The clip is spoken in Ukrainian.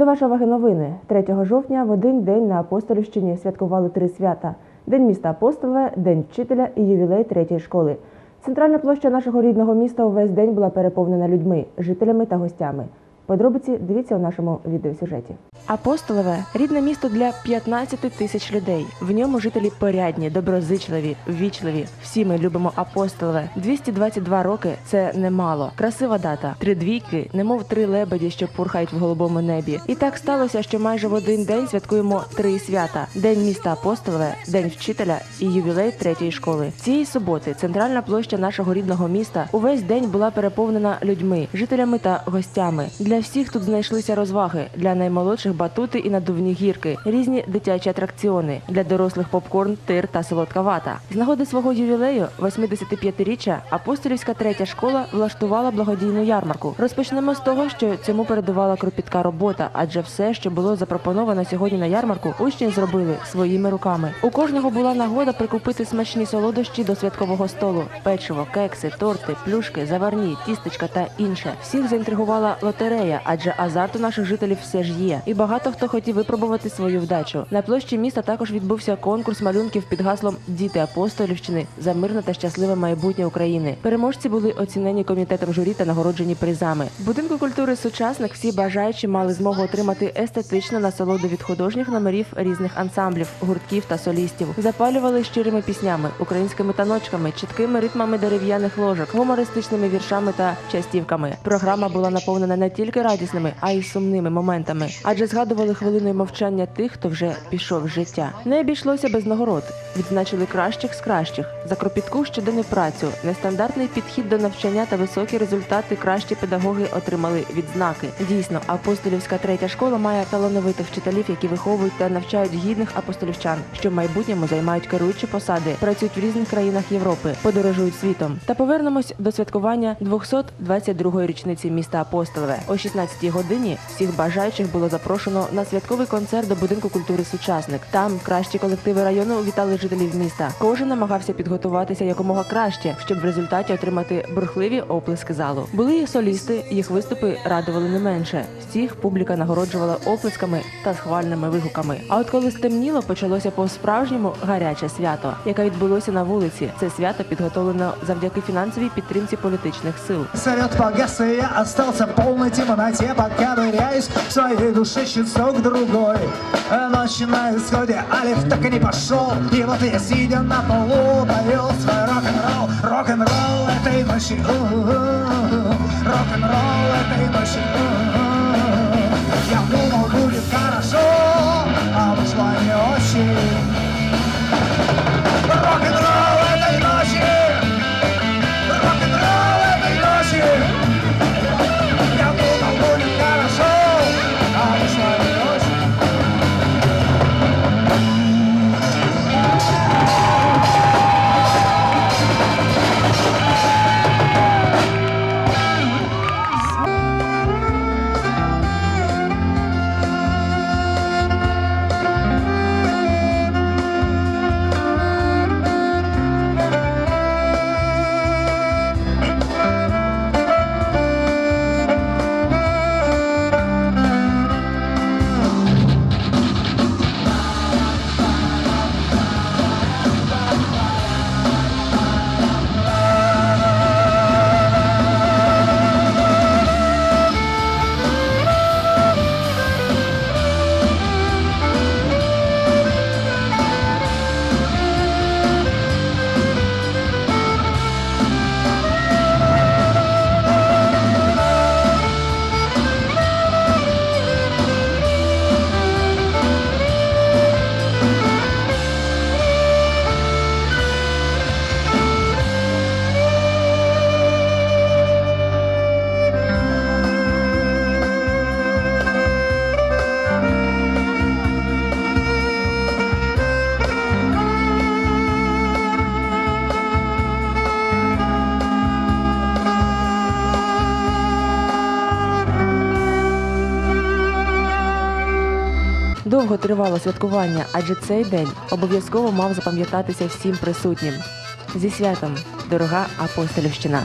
До вашої ваги новини. 3 жовтня в один день на Апостолівщині святкували три свята: День міста апостола, День вчителя і ювілей третьої школи. Центральна площа нашого рідного міста увесь день була переповнена людьми, жителями та гостями. Подробиці дивіться у нашому відеосюжеті. Апостолове рідне місто для 15 тисяч людей. В ньому жителі порядні, доброзичливі, ввічливі. Всі ми любимо апостолове. 222 роки це немало. Красива дата. Три двійки, немов три лебеді, що пурхають в голубому небі. І так сталося, що майже в один день святкуємо три свята: День міста Апостолове, День вчителя і ювілей третьої школи. Цієї суботи центральна площа нашого рідного міста увесь день була переповнена людьми, жителями та гостями. Для всіх тут знайшлися розваги для наймолодших батути і надувні гірки, різні дитячі атракціони для дорослих попкорн, тир та солодка вата. З нагоди свого ювілею, 85-річчя, апостолівська третя школа влаштувала благодійну ярмарку. Розпочнемо з того, що цьому передувала кропітка робота, адже все, що було запропоновано сьогодні на ярмарку, учні зробили своїми руками. У кожного була нагода прикупити смачні солодощі до святкового столу: печиво, кекси, торти, плюшки, заварні, тістечка та інше. Всіх заінтригувала лотерея, адже азарт у наших жителів все ж є. І багато хто хотів випробувати свою вдачу. На площі міста також відбувся конкурс малюнків під гаслом Діти Апостолівщини за мирне та щасливе майбутнє України. Переможці були оцінені комітетом журі та нагороджені призами. В будинку культури сучасник всі бажаючі мали змогу отримати естетичну насолоду від художніх номерів різних ансамблів, гуртків та солістів. Запалювали щирими піснями, українськими таночками, чіткими ритмами дерев'яних ложок, гумористичними віршами та частівками. Програма була наповнена не тільки радісними, а й сумними моментами, адже згадували хвилиною мовчання тих, хто вже пішов з життя. Не обійшлося без нагород. Відзначили кращих з кращих за кропітку щоденну працю, нестандартний підхід до навчання та високі результати. Кращі педагоги отримали відзнаки. Дійсно, апостолівська третя школа має талановитих вчителів, які виховують та навчають гідних апостолівчан, що в майбутньому займають керуючі посади, працюють в різних країнах Європи, подорожують світом. Та повернемось до святкування 222-ї річниці міста Апостолове. О 16-й годині всіх бажаючих було запрошено на святковий концерт до будинку культури Сучасник. Там кращі колективи району вітали жителів міста. Кожен намагався підготуватися якомога краще, щоб в результаті отримати бурхливі оплески залу. Були і солісти, їх виступи радували не менше. Всіх публіка нагороджувала оплесками та схвальними вигуками. А от коли стемніло, почалося по-справжньому гаряче свято, яке відбулося на вулиці. Це свято підготовлено завдяки фінансовій підтримці політичних сил. Салют погас, и я остался в полной темноте Пока ныряюсь своей душе часок другой. Ночь на исходе, а лифт так и не пошел. И вот я, сидя на полу, повел свой рок-н-ролл. Рок-н-ролл этой ночи. Рок-н-ролл этой ночи Довго тривало святкування, адже цей день обов'язково мав запам'ятатися всім присутнім. Зі святом, дорога апостолівщина!